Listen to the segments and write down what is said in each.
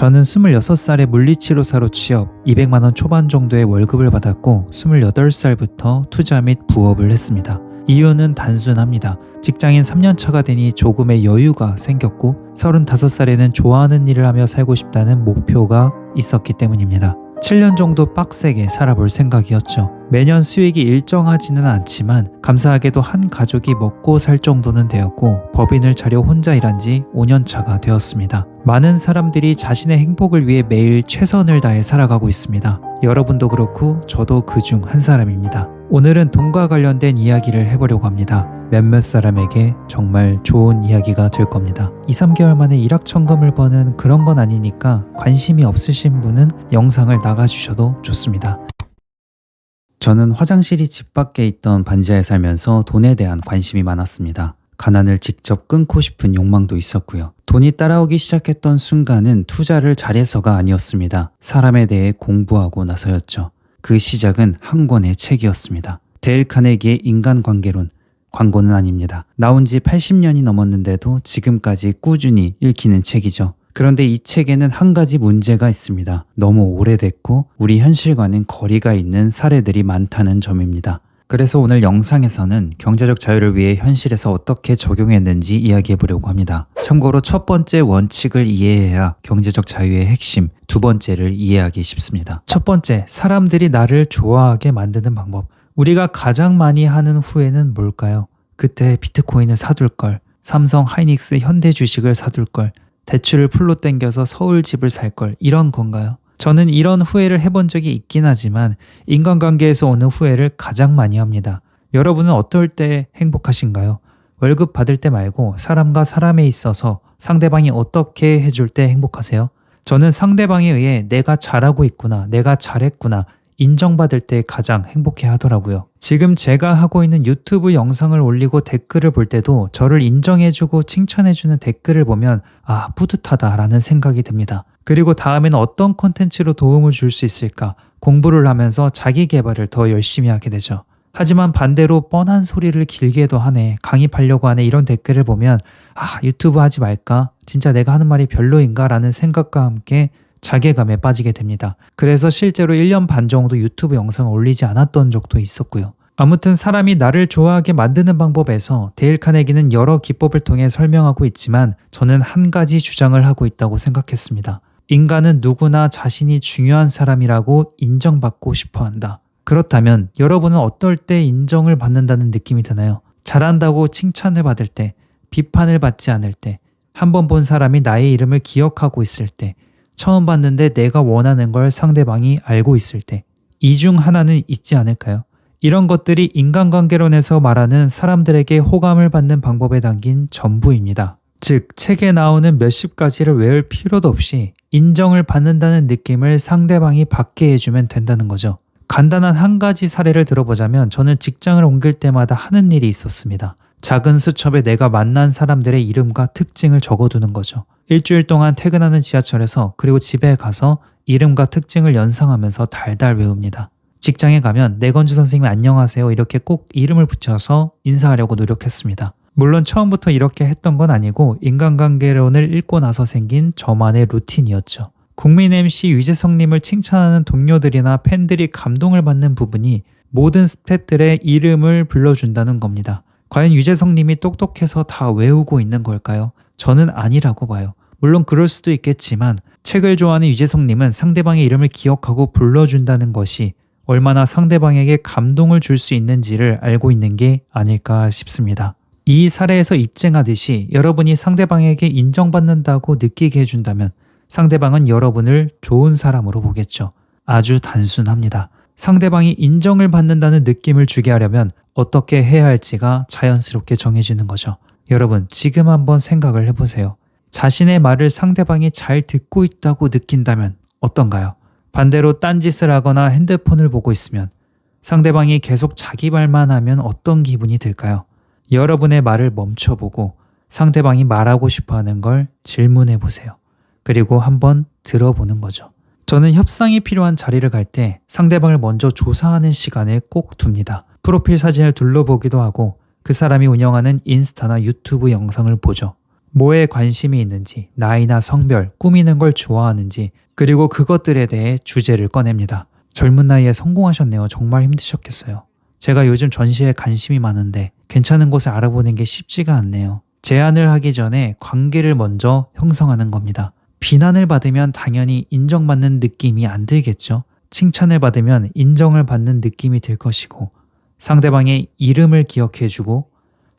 저는 26살에 물리치료사로 취업, 200만원 초반 정도의 월급을 받았고 28살부터 투자 및 부업을 했습니다. 이유는 단순합니다. 직장인 3년차가 되니 조금의 여유가 생겼고 35살에는 좋아하는 일을 하며 살고 싶다는 목표가 있었기 때문입니다. 7년 정도 빡세게 살아볼 생각이었죠. 매년 수익이 일정하지는 않지만 감사하게도 한 가족이 먹고 살 정도는 되었고 법인을 차려 혼자 일한 지 5년 차가 되었습니다. 많은 사람들이 자신의 행복을 위해 매일 최선을 다해 살아가고 있습니다. 여러분도 그렇고 저도 그 중 한 사람입니다. 오늘은 돈과 관련된 이야기를 해보려고 합니다. 몇몇 사람에게 정말 좋은 이야기가 될 겁니다. 2, 3개월 만에 일확천금을 버는 그런 건 아니니까 관심이 없으신 분은 영상을 나가주셔도 좋습니다. 저는 화장실이 집 밖에 있던 반지하에 살면서 돈에 대한 관심이 많았습니다. 가난을 직접 끊고 싶은 욕망도 있었고요. 돈이 따라오기 시작했던 순간은 투자를 잘해서가 아니었습니다. 사람에 대해 공부하고 나서였죠. 그 시작은 한 권의 책이었습니다. 데일 카네기의 인간관계론. 광고는 아닙니다. 나온 지 80년이 넘었는데도 지금까지 꾸준히 읽히는 책이죠. 그런데 이 책에는 한 가지 문제가 있습니다. 너무 오래됐고 우리 현실과는 거리가 있는 사례들이 많다는 점입니다. 그래서 오늘 영상에서는 경제적 자유를 위해 현실에서 어떻게 적용했는지 이야기해 보려고 합니다. 참고로 첫 번째 원칙을 이해해야 경제적 자유의 핵심, 두 번째를 이해하기 쉽습니다. 첫 번째, 사람들이 나를 좋아하게 만드는 방법. 우리가 가장 많이 하는 후회는 뭘까요? 그때 비트코인을 사둘 걸, 삼성 하이닉스 현대 주식을 사둘 걸, 대출을 풀로 땡겨서 서울 집을 살 걸, 이런 건가요? 저는 이런 후회를 해본 적이 있긴 하지만 인간관계에서 오는 후회를 가장 많이 합니다. 여러분은 어떨 때 행복하신가요? 월급 받을 때 말고 사람과 사람에 있어서 상대방이 어떻게 해줄 때 행복하세요? 저는 상대방에 의해 내가 잘하고 있구나, 내가 잘했구나, 인정받을 때 가장 행복해 하더라고요. 지금 제가 하고 있는 유튜브 영상을 올리고 댓글을 볼 때도 저를 인정해주고 칭찬해주는 댓글을 보면 아, 뿌듯하다라는 생각이 듭니다. 그리고 다음에는 어떤 콘텐츠로 도움을 줄 수 있을까 공부를 하면서 자기 개발을 더 열심히 하게 되죠. 하지만 반대로 뻔한 소리를 길게도 하네, 강의하려고 하네 이런 댓글을 보면 아, 유튜브 하지 말까? 진짜 내가 하는 말이 별로인가? 라는 생각과 함께 자괴감에 빠지게 됩니다. 그래서 실제로 1년 반 정도 유튜브 영상을 올리지 않았던 적도 있었고요. 아무튼 사람이 나를 좋아하게 만드는 방법에서 데일 카네기는 여러 기법을 통해 설명하고 있지만 저는 한 가지 주장을 하고 있다고 생각했습니다. 인간은 누구나 자신이 중요한 사람이라고 인정받고 싶어 한다. 그렇다면 여러분은 어떨 때 인정을 받는다는 느낌이 드나요? 잘한다고 칭찬을 받을 때, 비판을 받지 않을 때, 한 번 본 사람이 나의 이름을 기억하고 있을 때, 처음 봤는데 내가 원하는 걸 상대방이 알고 있을 때, 이 중 하나는 있지 않을까요? 이런 것들이 인간관계론에서 말하는 사람들에게 호감을 받는 방법에 담긴 전부입니다. 즉, 책에 나오는 몇십 가지를 외울 필요도 없이 인정을 받는다는 느낌을 상대방이 받게 해주면 된다는 거죠. 간단한 한 가지 사례를 들어보자면 저는 직장을 옮길 때마다 하는 일이 있었습니다. 작은 수첩에 내가 만난 사람들의 이름과 특징을 적어두는 거죠. 일주일 동안 퇴근하는 지하철에서 그리고 집에 가서 이름과 특징을 연상하면서 달달 외웁니다. 직장에 가면 내건주 선생님 안녕하세요 이렇게 꼭 이름을 붙여서 인사하려고 노력했습니다. 물론 처음부터 이렇게 했던 건 아니고 인간관계론을 읽고 나서 생긴 저만의 루틴이었죠. 국민 MC 유재석님을 칭찬하는 동료들이나 팬들이 감동을 받는 부분이 모든 스탭들의 이름을 불러준다는 겁니다. 과연 유재석님이 똑똑해서 다 외우고 있는 걸까요? 저는 아니라고 봐요. 물론 그럴 수도 있겠지만 책을 좋아하는 유재석님은 상대방의 이름을 기억하고 불러준다는 것이 얼마나 상대방에게 감동을 줄 수 있는지를 알고 있는 게 아닐까 싶습니다. 이 사례에서 입증하듯이 여러분이 상대방에게 인정받는다고 느끼게 해준다면 상대방은 여러분을 좋은 사람으로 보겠죠. 아주 단순합니다. 상대방이 인정을 받는다는 느낌을 주게 하려면 어떻게 해야 할지가 자연스럽게 정해지는 거죠. 여러분, 지금 한번 생각을 해보세요. 자신의 말을 상대방이 잘 듣고 있다고 느낀다면 어떤가요? 반대로 딴짓을 하거나 핸드폰을 보고 있으면 상대방이 계속 자기 말만 하면 어떤 기분이 들까요? 여러분의 말을 멈춰보고 상대방이 말하고 싶어 하는 걸 질문해 보세요. 그리고 한번 들어보는 거죠. 저는 협상이 필요한 자리를 갈 때 상대방을 먼저 조사하는 시간을 꼭 둡니다. 프로필 사진을 둘러보기도 하고 그 사람이 운영하는 인스타나 유튜브 영상을 보죠. 뭐에 관심이 있는지, 나이나 성별, 꾸미는 걸 좋아하는지, 그리고 그것들에 대해 주제를 꺼냅니다. 젊은 나이에 성공하셨네요. 정말 힘드셨겠어요. 제가 요즘 전시에 관심이 많은데 괜찮은 곳을 알아보는 게 쉽지가 않네요. 제안을 하기 전에 관계를 먼저 형성하는 겁니다. 비난을 받으면 당연히 인정받는 느낌이 안 들겠죠. 칭찬을 받으면 인정을 받는 느낌이 들 것이고 상대방의 이름을 기억해주고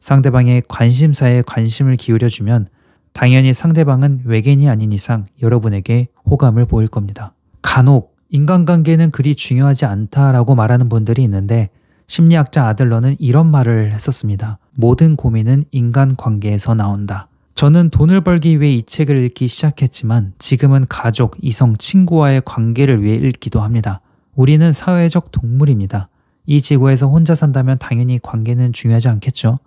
상대방의 관심사에 관심을 기울여주면 당연히 상대방은 외계인이 아닌 이상 여러분에게 호감을 보일 겁니다. 간혹 인간관계는 그리 중요하지 않다라고 말하는 분들이 있는데 심리학자 아들러는 이런 말을 했었습니다. 모든 고민은 인간관계에서 나온다. 저는 돈을 벌기 위해 이 책을 읽기 시작했지만 지금은 가족, 이성, 친구와의 관계를 위해 읽기도 합니다. 우리는 사회적 동물입니다. 이 지구에서 혼자 산다면 당연히 관계는 중요하지 않겠죠.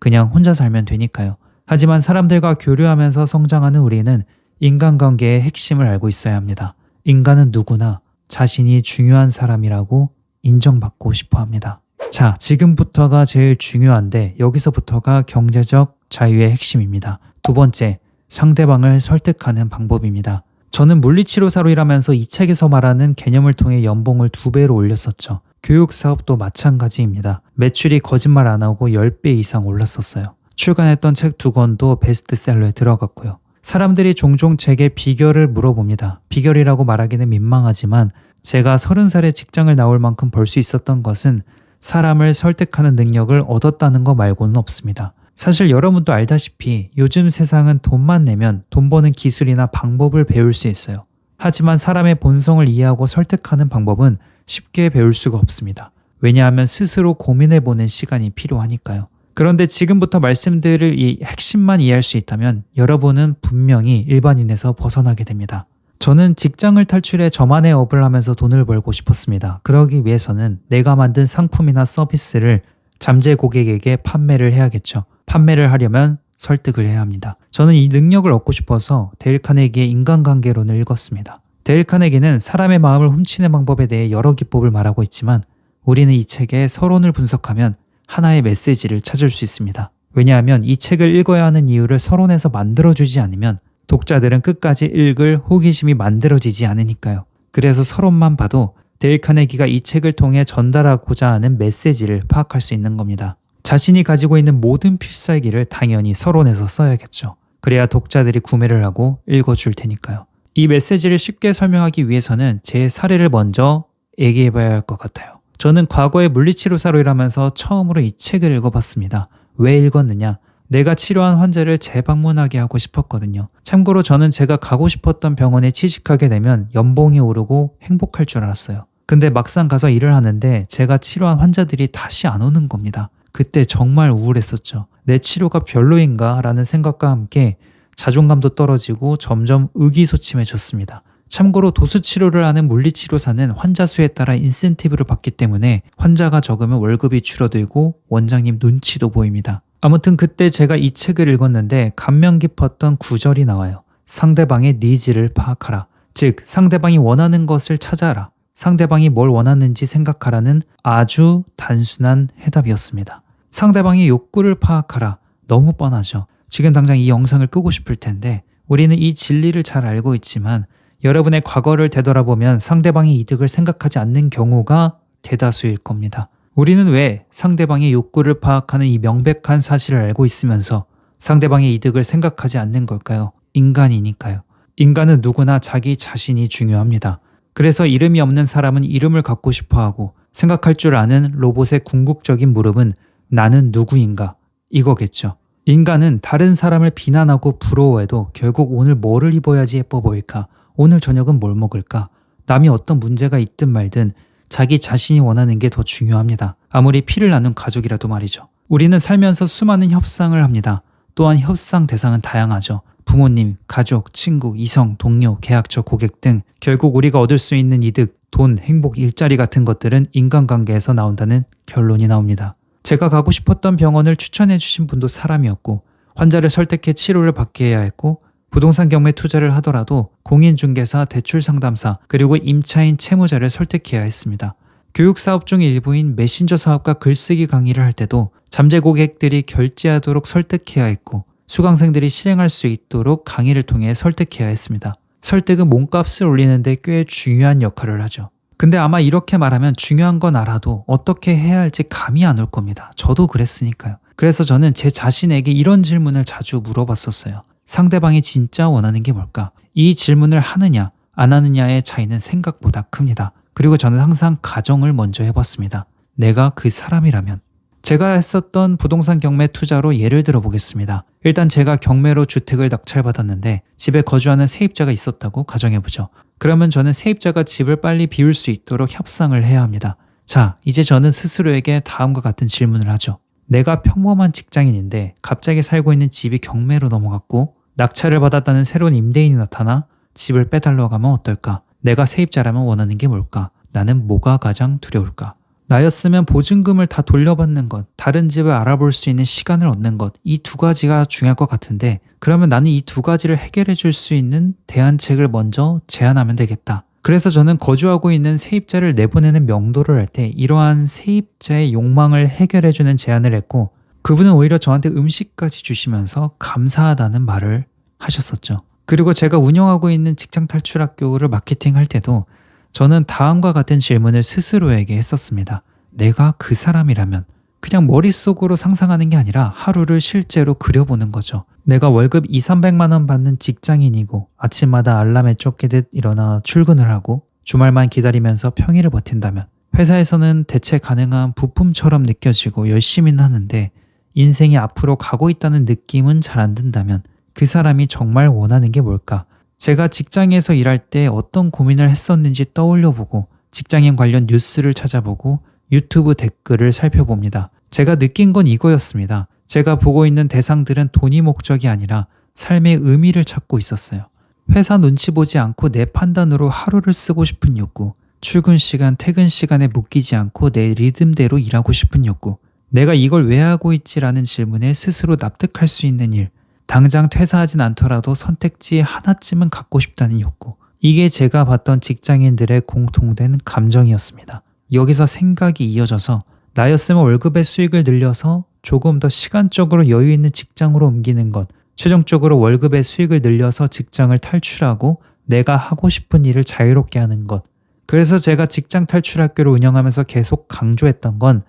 그냥 혼자 살면 되니까요. 하지만 사람들과 교류하면서 성장하는 우리는 인간관계의 핵심을 알고 있어야 합니다. 인간은 누구나 자신이 중요한 사람이라고 인정받고 싶어 합니다. 자, 지금부터가 제일 중요한데 여기서부터가 경제적 자유의 핵심입니다. 두 번째, 상대방을 설득하는 방법입니다. 저는 물리치료사로 일하면서 이 책에서 말하는 개념을 통해 연봉을 두 배로 올렸었죠. 교육 사업도 마찬가지입니다. 매출이 거짓말 안 하고 10배 이상 올랐었어요. 출간했던 책 두 권도 베스트셀러에 들어갔고요. 사람들이 종종 제게 비결을 물어봅니다. 비결이라고 말하기는 민망하지만 제가 30살에 직장을 나올 만큼 벌 수 있었던 것은 사람을 설득하는 능력을 얻었다는 것 말고는 없습니다. 사실 여러분도 알다시피 요즘 세상은 돈만 내면 돈 버는 기술이나 방법을 배울 수 있어요. 하지만 사람의 본성을 이해하고 설득하는 방법은 쉽게 배울 수가 없습니다. 왜냐하면 스스로 고민해 보는 시간이 필요하니까요. 그런데 지금부터 말씀드릴 이 핵심만 이해할 수 있다면 여러분은 분명히 일반인에서 벗어나게 됩니다. 저는 직장을 탈출해 저만의 업을 하면서 돈을 벌고 싶었습니다. 그러기 위해서는 내가 만든 상품이나 서비스를 잠재 고객에게 판매를 해야겠죠. 판매를 하려면 설득을 해야 합니다. 저는 이 능력을 얻고 싶어서 데일 카네기의 인간관계론을 읽었습니다. 데일 카네기는 사람의 마음을 훔치는 방법에 대해 여러 기법을 말하고 있지만 우리는 이 책의 서론을 분석하면 하나의 메시지를 찾을 수 있습니다. 왜냐하면 이 책을 읽어야 하는 이유를 서론에서 만들어주지 않으면 독자들은 끝까지 읽을 호기심이 만들어지지 않으니까요. 그래서 서론만 봐도 데일 카네기가 이 책을 통해 전달하고자 하는 메시지를 파악할 수 있는 겁니다. 자신이 가지고 있는 모든 필살기를 당연히 서론에서 써야겠죠. 그래야 독자들이 구매를 하고 읽어줄 테니까요. 이 메시지를 쉽게 설명하기 위해서는 제 사례를 먼저 얘기해 봐야 할 것 같아요. 저는 과거에 물리치료사로 일하면서 처음으로 이 책을 읽어봤습니다. 왜 읽었느냐? 내가 치료한 환자를 재방문하게 하고 싶었거든요. 참고로 저는 제가 가고 싶었던 병원에 취직하게 되면 연봉이 오르고 행복할 줄 알았어요. 근데 막상 가서 일을 하는데 제가 치료한 환자들이 다시 안 오는 겁니다. 그때 정말 우울했었죠. 내 치료가 별로인가 라는 생각과 함께 자존감도 떨어지고 점점 의기소침해졌습니다. 참고로 도수 치료를 하는 물리치료사는 환자 수에 따라 인센티브를 받기 때문에 환자가 적으면 월급이 줄어들고 원장님 눈치도 보입니다. 아무튼 그때 제가 이 책을 읽었는데 감명 깊었던 구절이 나와요. 상대방의 니즈를 파악하라. 즉, 상대방이 원하는 것을 찾아라. 상대방이 뭘 원하는지 생각하라는 아주 단순한 해답이었습니다. 상대방의 욕구를 파악하라. 너무 뻔하죠. 지금 당장 이 영상을 끄고 싶을 텐데 우리는 이 진리를 잘 알고 있지만 여러분의 과거를 되돌아보면 상대방의 이득을 생각하지 않는 경우가 대다수일 겁니다. 우리는 왜 상대방의 욕구를 파악하는 이 명백한 사실을 알고 있으면서 상대방의 이득을 생각하지 않는 걸까요? 인간이니까요. 인간은 누구나 자기 자신이 중요합니다. 그래서 이름이 없는 사람은 이름을 갖고 싶어 하고 생각할 줄 아는 로봇의 궁극적인 물음은 나는 누구인가? 이거겠죠. 인간은 다른 사람을 비난하고 부러워해도 결국 오늘 뭐를 입어야지 예뻐 보일까? 오늘 저녁은 뭘 먹을까? 남이 어떤 문제가 있든 말든 자기 자신이 원하는 게 더 중요합니다. 아무리 피를 나눈 가족이라도 말이죠. 우리는 살면서 수많은 협상을 합니다. 또한 협상 대상은 다양하죠. 부모님, 가족, 친구, 이성, 동료, 계약처, 고객 등 결국 우리가 얻을 수 있는 이득, 돈, 행복, 일자리 같은 것들은 인간관계에서 나온다는 결론이 나옵니다. 제가 가고 싶었던 병원을 추천해 주신 분도 사람이었고 환자를 설득해 치료를 받게 해야 했고 부동산 경매 투자를 하더라도 공인중개사, 대출상담사, 그리고 임차인 채무자를 설득해야 했습니다. 교육사업 중 일부인 메신저 사업과 글쓰기 강의를 할 때도 잠재 고객들이 결제하도록 설득해야 했고 수강생들이 실행할 수 있도록 강의를 통해 설득해야 했습니다. 설득은 몸값을 올리는데 꽤 중요한 역할을 하죠. 근데 아마 이렇게 말하면 중요한 건 알아도 어떻게 해야 할지 감이 안 올 겁니다. 저도 그랬으니까요. 그래서 저는 제 자신에게 이런 질문을 자주 물어봤었어요. 상대방이 진짜 원하는 게 뭘까? 이 질문을 하느냐, 안 하느냐의 차이는 생각보다 큽니다. 그리고 저는 항상 가정을 먼저 해봤습니다. 내가 그 사람이라면. 제가 했었던 부동산 경매 투자로 예를 들어 보겠습니다. 일단 제가 경매로 주택을 낙찰받았는데 집에 거주하는 세입자가 있었다고 가정해보죠. 그러면 저는 세입자가 집을 빨리 비울 수 있도록 협상을 해야 합니다. 자, 이제 저는 스스로에게 다음과 같은 질문을 하죠. 내가 평범한 직장인인데 갑자기 살고 있는 집이 경매로 넘어갔고 낙찰을 받았다는 새로운 임대인이 나타나 집을 빼달라고 하면 어떨까? 내가 세입자라면 원하는 게 뭘까? 나는 뭐가 가장 두려울까? 나였으면 보증금을 다 돌려받는 것, 다른 집을 알아볼 수 있는 시간을 얻는 것, 이 두 가지가 중요할 것 같은데, 그러면 나는 이 두 가지를 해결해 줄 수 있는 대안책을 먼저 제안하면 되겠다. 그래서 저는 거주하고 있는 세입자를 내보내는 명도를 할 때 이러한 세입자의 욕망을 해결해 주는 제안을 했고, 그분은 오히려 저한테 음식까지 주시면서 감사하다는 말을 하셨었죠. 그리고 제가 운영하고 있는 직장 탈출 학교를 마케팅할 때도 저는 다음과 같은 질문을 스스로에게 했었습니다. 내가 그 사람이라면 그냥 머릿속으로 상상하는 게 아니라 하루를 실제로 그려보는 거죠. 내가 월급 2, 300만 원 받는 직장인이고 아침마다 알람에 쫓기듯 일어나 출근을 하고 주말만 기다리면서 평일을 버틴다면 회사에서는 대체 가능한 부품처럼 느껴지고 열심히는 하는데 인생이 앞으로 가고 있다는 느낌은 잘 안 든다면 그 사람이 정말 원하는 게 뭘까? 제가 직장에서 일할 때 어떤 고민을 했었는지 떠올려 보고 직장인 관련 뉴스를 찾아보고 유튜브 댓글을 살펴봅니다. 제가 느낀 건 이거였습니다. 제가 보고 있는 대상들은 돈이 목적이 아니라 삶의 의미를 찾고 있었어요. 회사 눈치 보지 않고 내 판단으로 하루를 쓰고 싶은 욕구, 출근 시간, 퇴근 시간에 묶이지 않고 내 리듬대로 일하고 싶은 욕구, 내가 이걸 왜 하고 있지라는 질문에 스스로 납득할 수 있는 일, 당장 퇴사하진 않더라도 선택지 하나쯤은 갖고 싶다는 욕구. 이게 제가 봤던 직장인들의 공통된 감정이었습니다. 여기서 생각이 이어져서 나였으면 월급의 수익을 늘려서 조금 더 시간적으로 여유 있는 직장으로 옮기는 것, 최종적으로 월급의 수익을 늘려서 직장을 탈출하고 내가 하고 싶은 일을 자유롭게 하는 것. 그래서 제가 직장 탈출 학교를 운영하면서 계속 강조했던 건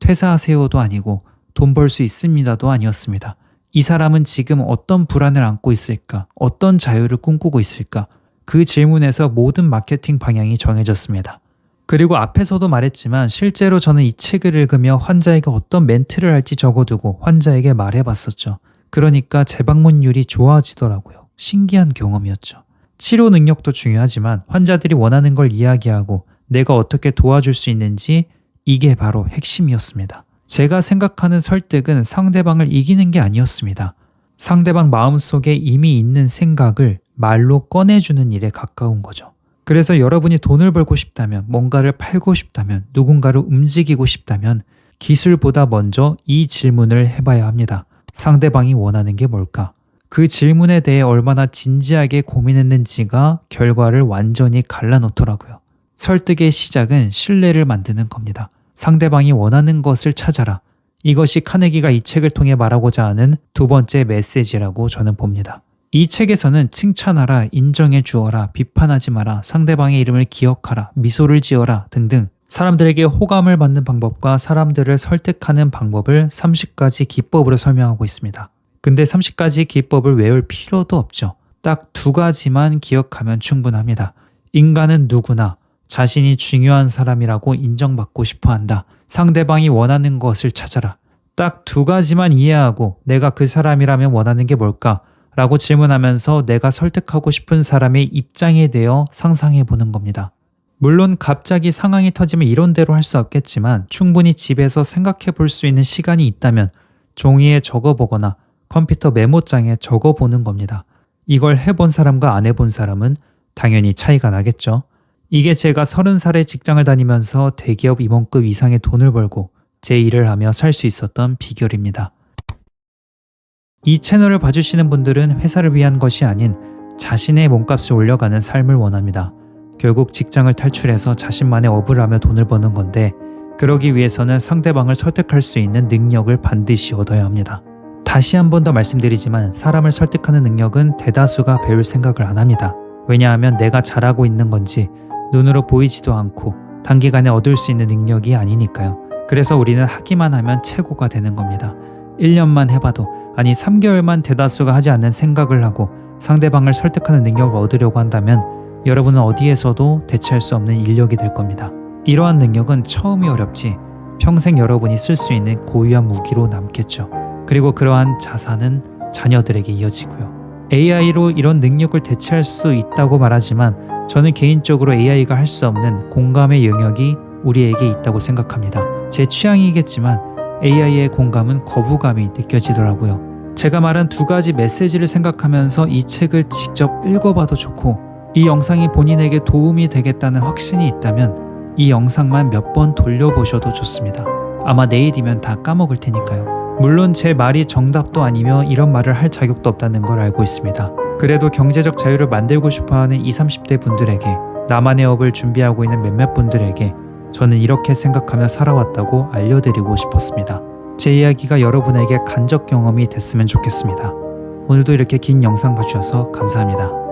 퇴사하세요도 아니고 돈 벌 수 있습니다도 아니었습니다. 이 사람은 지금 어떤 불안을 안고 있을까? 어떤 자유를 꿈꾸고 있을까? 그 질문에서 모든 마케팅 방향이 정해졌습니다. 그리고 앞에서도 말했지만 실제로 저는 이 책을 읽으며 환자에게 어떤 멘트를 할지 적어두고 환자에게 말해봤었죠. 그러니까 재방문율이 좋아지더라고요. 신기한 경험이었죠. 치료 능력도 중요하지만 환자들이 원하는 걸 이야기하고 내가 어떻게 도와줄 수 있는지 이게 바로 핵심이었습니다. 제가 생각하는 설득은 상대방을 이기는 게 아니었습니다. 상대방 마음속에 이미 있는 생각을 말로 꺼내주는 일에 가까운 거죠. 그래서 여러분이 돈을 벌고 싶다면, 뭔가를 팔고 싶다면, 누군가를 움직이고 싶다면 기술보다 먼저 이 질문을 해봐야 합니다. 상대방이 원하는 게 뭘까? 그 질문에 대해 얼마나 진지하게 고민했는지가 결과를 완전히 갈라놓더라고요. 설득의 시작은 신뢰를 만드는 겁니다. 상대방이 원하는 것을 찾아라. 이것이 카네기가 이 책을 통해 말하고자 하는 두 번째 메시지라고 저는 봅니다. 이 책에서는 칭찬하라, 인정해 주어라, 비판하지 마라, 상대방의 이름을 기억하라, 미소를 지어라 등등 사람들에게 호감을 받는 방법과 사람들을 설득하는 방법을 30가지 기법으로 설명하고 있습니다. 근데 30가지 기법을 외울 필요도 없죠. 딱 두 가지만 기억하면 충분합니다. 인간은 누구나 자신이 중요한 사람이라고 인정받고 싶어 한다. 상대방이 원하는 것을 찾아라. 딱 두 가지만 이해하고 내가 그 사람이라면 원하는 게 뭘까? 라고 질문하면서 내가 설득하고 싶은 사람의 입장에 대해 상상해 보는 겁니다. 물론 갑자기 상황이 터지면 이론대로 할 수 없겠지만 충분히 집에서 생각해 볼 수 있는 시간이 있다면 종이에 적어 보거나 컴퓨터 메모장에 적어 보는 겁니다. 이걸 해본 사람과 안 해본 사람은 당연히 차이가 나겠죠. 이게 제가 서른 살에 직장을 다니면서 대기업 임원급 이상의 돈을 벌고 제 일을 하며 살 수 있었던 비결입니다. 이 채널을 봐주시는 분들은 회사를 위한 것이 아닌 자신의 몸값을 올려가는 삶을 원합니다. 결국 직장을 탈출해서 자신만의 업을 하며 돈을 버는 건데 그러기 위해서는 상대방을 설득할 수 있는 능력을 반드시 얻어야 합니다. 다시 한 번 더 말씀드리지만 사람을 설득하는 능력은 대다수가 배울 생각을 안 합니다. 왜냐하면 내가 잘하고 있는 건지 눈으로 보이지도 않고 단기간에 얻을 수 있는 능력이 아니니까요. 그래서 우리는 하기만 하면 최고가 되는 겁니다. 1년만 해봐도 아니 3개월만 대다수가 하지 않는 생각을 하고 상대방을 설득하는 능력을 얻으려고 한다면 여러분은 어디에서도 대체할 수 없는 인력이 될 겁니다. 이러한 능력은 처음이 어렵지 평생 여러분이 쓸 수 있는 고유한 무기로 남겠죠. 그리고 그러한 자산은 자녀들에게 이어지고요. AI로 이런 능력을 대체할 수 있다고 말하지만 저는 개인적으로 AI가 할 수 없는 공감의 영역이 우리에게 있다고 생각합니다. 제 취향이겠지만 AI의 공감은 거부감이 느껴지더라고요. 제가 말한 두 가지 메시지를 생각하면서 이 책을 직접 읽어봐도 좋고 이 영상이 본인에게 도움이 되겠다는 확신이 있다면 이 영상만 몇 번 돌려보셔도 좋습니다. 아마 내일이면 다 까먹을 테니까요. 물론 제 말이 정답도 아니며 이런 말을 할 자격도 없다는 걸 알고 있습니다. 그래도 경제적 자유를 만들고 싶어하는 20, 30대 분들에게 나만의 업을 준비하고 있는 몇몇 분들에게 저는 이렇게 생각하며 살아왔다고 알려드리고 싶었습니다. 제 이야기가 여러분에게 간접 경험이 됐으면 좋겠습니다. 오늘도 이렇게 긴 영상 봐주셔서 감사합니다.